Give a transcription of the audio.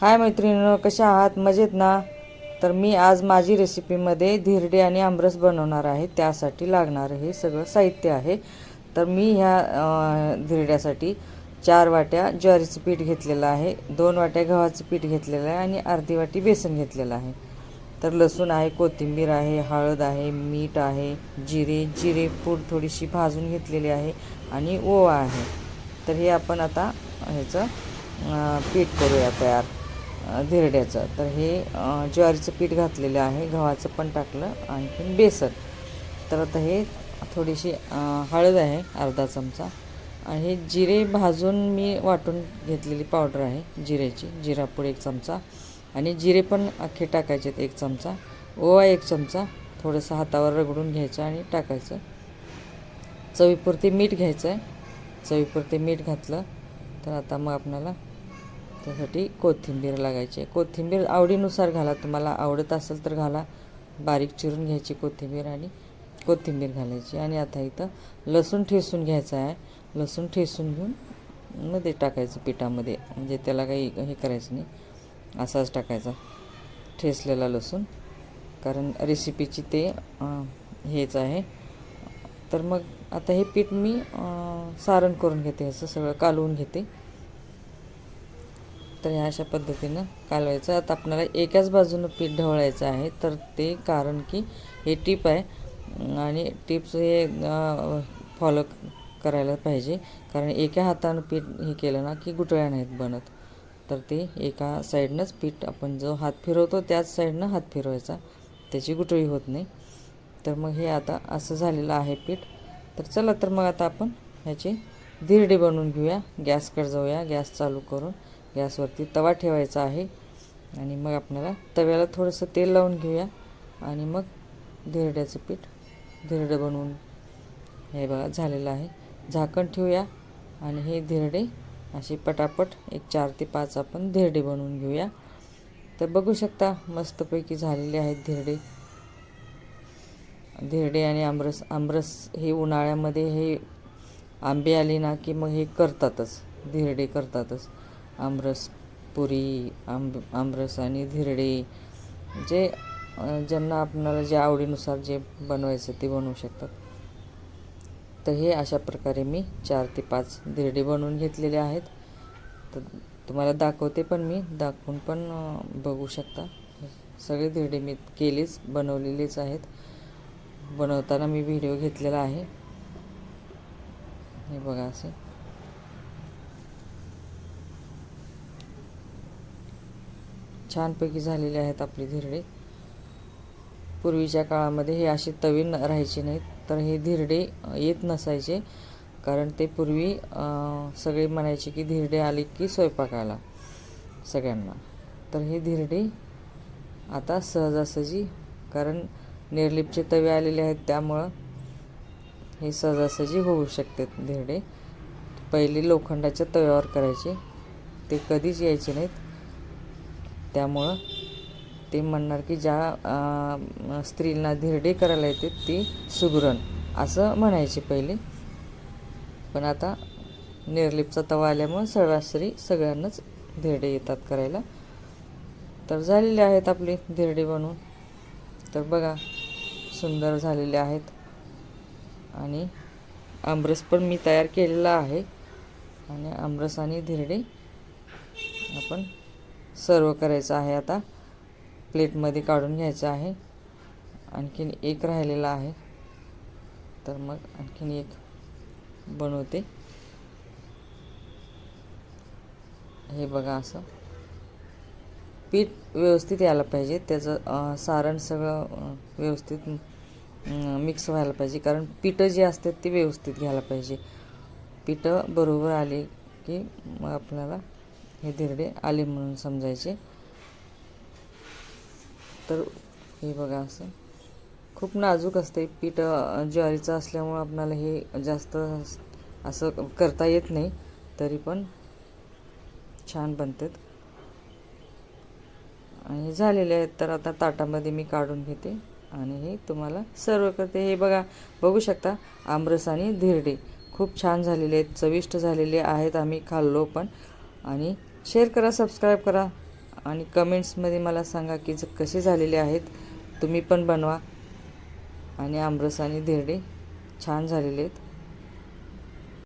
हाय मैत्रिणीनं कशा आहात? मजेत ना? तर मी आज माझी रेसिपीमध्ये धिरडे आणि आमरस बनवणार आहे. त्यासाठी लागणारं हे सगळं साहित्य आहे. तर मी ह्या धिरड्यासाठी चार वाट्या ज्वारीचं पीठ घेतलेलं आहे दोन वाट्या गव्हाचं पीठ घेतलेलं आहे आणि अर्धी वाटी बेसन घेतलेलं आहे. तर लसूण आहे कोथिंबीर आहे हळद आहे मीठ आहे जिरे जिरे पूड थोडीशी भाजून घेतलेली आहे आणि ओवा आहे. तर हे आपण आता ह्याचं पीठ करूया तयार. धिरड्याचं. तर हे ज्वारीचं पीठ घातलेलं आहे. गव्हाचं पण टाकलं. आणखीन बेसन. तर आता हे थोडीशी हळद आहे अर्धा चमचा. आणि हे जिरे भाजून मी वाटून घेतलेली पावडर आहे जिऱ्याची जिरापूड एक चमचा. आणि जिरे पण अख्खे टाकायचे आहेत एक चमचा. ओवा एक चमचा. थोडंसं हातावर रगडून घ्यायचं आणि टाकायचं. चवीपुरते मीठ घ्यायचं आहे चवीपुरते मीठ घातलं. तर आता मग आपल्याला त्यासाठी कोथिंबीर लागायची आहे. कोथिंबीर आवडीनुसार घाला. तुम्हाला आवडत असेल तर घाला. बारीक चिरून घ्यायची कोथिंबीर आणि कोथिंबीर घालायची. आणि आता इथं लसूण ठेसून घ्यायचं आहे. लसूण ठेसून घेऊन मध्ये टाकायचं पिठामध्ये. म्हणजे त्याला काही हे करायचं नाही. असाच टाकायचा ठेसलेला लसूण. कारण रेसिपीची ते हेच आहे. तर मग आता हे पीठ मी सारण करून घेते. ह्याचं सगळं कालवून घेते. तर ह्या अशा पद्धतीनं कालवायचं. आता आपल्याला एकाच बाजूनं पीठ ढवळायचं आहे तर ते कारण की हे टीप आहे आणि टिप्स हे फॉलो करायला पाहिजे. कारण एका हातानं पीठ हे केलं ना की गुटळ्या नाहीत बनत. तर ते एका साईडनंच पीठ आपण जो हात फिरवतो त्याच साईडनं हात फिरवायचा. त्याची गुटळी होत नाही. तर मग हे आता असं झालेलं आहे पीठ. तर चला तर मग आता आपण ह्याची धिरडी बनवून घेऊया. गॅसकडे जाऊया. गॅस चालू करून गॅसवरती तवा ठेवायचा आहे. आणि मग आपल्याला तव्याला थोडंसं तेल लावून घेऊया. आणि मग धिरड्याचं पीठ धिरडं बनवून हे बघा झालेलं आहे. झाकण ठेवूया. आणि हे धिरडे असे पटापट एक चार ते पाच आपण धिरडे बनवून घेऊया. तर बघू शकता मस्तपैकी झालेले आहेत धिरडे. धिरडे आणि आमरस आमरस हे उन्हाळ्यामध्ये हे आंबे आले ना की मग हे करतातच. धिरडे करतातच. आमरस पुरी आंब आमरस आणि धिरडे. जे ज्यांना आपणाला जे आवडीनुसार जे बनवायचं ते बनवू शकतात. तर हे अशा प्रकारे मी चार ते पाच धिरडे बनवून घेतलेले आहेत. तर तुम्हाला दाखवते पण मी दाखवून पण बघू शकता. सगळे धिरडे मी केलेच बनवलेलेच आहेत. बनवताना मी व्हिडिओ घेतलेला आहे. हे बघा असे. छानपैकी झालेले आहेत आपली धिरडे. पूर्वीच्या काळामध्ये हे असे तवे न राहायचे नाहीत तर हे धिरडे येत नसायचे. कारण ते पूर्वी सगळे म्हणायचे की धिरडे आले की स्वयंपाकाला सगळ्यांना. तर हे धिरडे आता सहजासहजी कारण निर्लिपचे तवे आलेले आहेत त्यामुळं हे सहजासहजी होऊ शकते धिरडे. पहिले लोखंडाच्या तव्यावर करायचे ते कधीच यायचे नाहीत. त्यामुळं ते म्हणणार की ज्या स्त्रीला धिरडे करायला येते ती सुगरण असं म्हणायचे पहिले. पण आता निर्लिपचा तवा आल्यामुळं सरासरी सगळ्यांनाच धिरडे येतात करायला. तर झालेले आहेत आपले धिरडे बनवून. तर बघा सुंदर झालेले आहेत. आणि आमरस पण मी तयार केलेला आहे. आणि आमरस आणि धिरडे आपण सर्व करायचं आहे आता. प्लेटमध्ये काढून घ्यायचं आहे. आणखीन एक राहिलेला आहे. तर मग आणखीन एक बनवते. हे बघा असं. पीठ व्यवस्थित यायला पाहिजे. त्याचं सारण सगळं व्यवस्थित मिक्स व्हायला पाहिजे. कारण पिठं जी असतात ती व्यवस्थित घ्यायला पाहिजे. पिठं बरोबर आली की मग आपल्याला हे धिरडे आले म्हणून समजायचे. तर हे बघा असं. खूप नाजूक असते पीठ ज्वारीचं असल्यामुळं आपणाला हे जास्त असं करता येत नाही. तरी पण छान बनतात. आणि हे झालेले आहेत. तर आता ताटामध्ये मी काढून घेते. आणि हे तुम्हाला सर्व करते. हे बघा बघू शकता आमरस आणि धिरडे. खूप छान झालेले आहेत. चविष्ट झालेले आहेत. आम्ही खाल्लो पण. आणि शेअर करा सबस्क्राईब करा आणि कमेंट्समध्ये मला सांगा की ज कसे झालेले आहेत. तुम्ही पण बनवा. आणि आमरस आणि धिरडे छान झालेले आहेत.